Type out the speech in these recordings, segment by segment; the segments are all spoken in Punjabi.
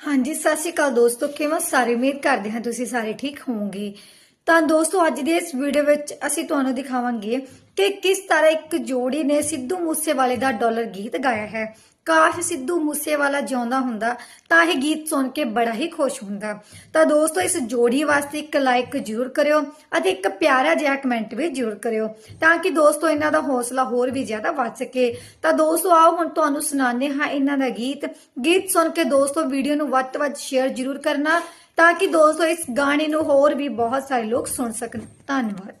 ਹਾਂਜੀ, ਸਤਿ ਸ਼੍ਰੀ ਅਕਾਲ ਦੋਸਤੋ, ਕਿਵੇਂ ਸਾਰੇ? ਉਮੀਦ ਕਰਦੇ ਹਾਂ ਤੁਸੀਂ ਸਾਰੇ ਠੀਕ ਹੋਵੋਗੇ। ਤਾਂ ਦੋਸਤੋ, ਅੱਜ ਦੀ ਇਸ ਵੀਡੀਓ ਵਿੱਚ ਅਸੀਂ ਤੁਹਾਨੂੰ ਦਿਖਾਵਾਂਗੇ ਕਿ ਕਿਸ ਤਰ੍ਹਾਂ ਇੱਕ ਜੋੜੀ ਨੇ ਸਿੱਧੂ ਮੂਸੇਵਾਲੇ ਦਾ ਡਾਲਰ ਗੀਤ ਗਾਇਆ ਹੈ। ਕਾਸ਼ ਸਿੱਧੂ ਮੂਸੇਵਾਲਾ ਜਿਉਂਦਾ ਹੁੰਦਾ, ਤਾਂ ਇਹ ਗੀਤ ਸੁਣ ਕੇ ਬੜਾ ਹੀ ਖੁਸ਼ ਹੁੰਦਾ। ਤਾਂ ਦੋਸਤੋ, ਇਸ ਜੋੜੀ ਵਾਸਤੇ ਇੱਕ ਲਾਈਕ ਜ਼ਰੂਰ ਕਰਿਓ ਅਤੇ ਇੱਕ ਪਿਆਰਾ ਜਿਹਾ ਕਮੈਂਟ ਵੀ ਜ਼ਰੂਰ ਕਰਿਓ, ਤਾਂ ਕਿ ਦੋਸਤੋ, ਇਹਨਾਂ ਦਾ ਹੌਸਲਾ ਹੋਰ ਵੀ ਜ਼ਿਆਦਾ ਵੱਧ ਸਕੇ। ਤਾਂ ਦੋਸਤੋ, ਆਓ ਹੁਣ ਤੁਹਾਨੂੰ ਸੁਣਾਉਂਦੇ ਹਾਂ ਇਹਨਾਂ ਦਾ ਗੀਤ। ਗੀਤ ਸੁਣ ਕੇ ਦੋਸਤੋ, ਵੀਡੀਓ ਨੂੰ ਵੱਧ ਤੋਂ ਵੱਧ ਸ਼ੇਅਰ ਜ਼ਰੂਰ ਕਰਨਾ, ਤਾਂ ਕਿ ਦੋਸਤੋ, ਇਸ ਗਾਣੇ ਨੂੰ ਹੋਰ ਵੀ ਬਹੁਤ ਸਾਰੇ ਲੋਕ ਸੁਣ ਸਕਣ। ਧੰਨਵਾਦ।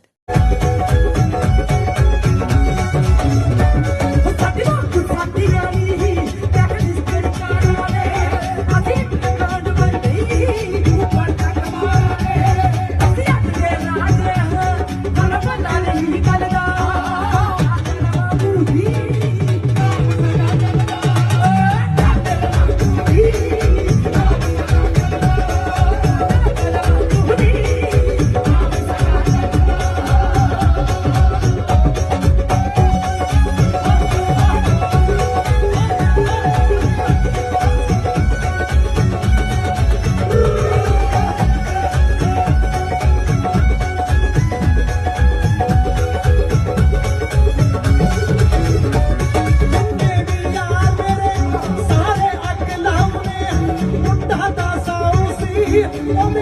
here.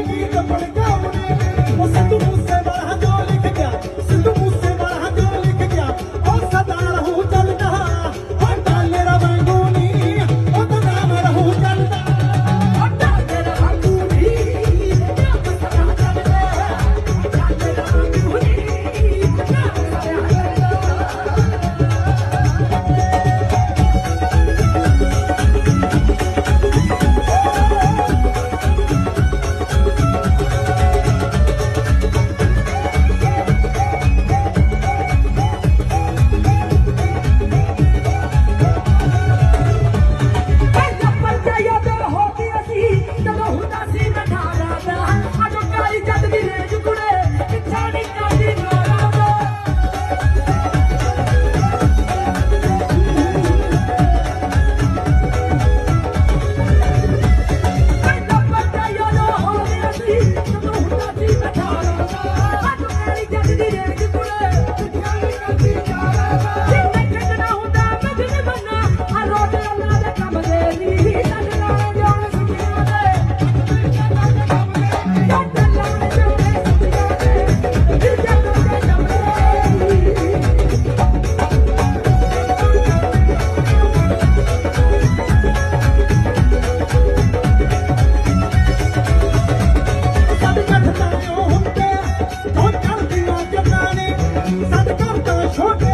Brasil, ਸਤਿਕਾਰ ਤਾਂ ਛੋਟ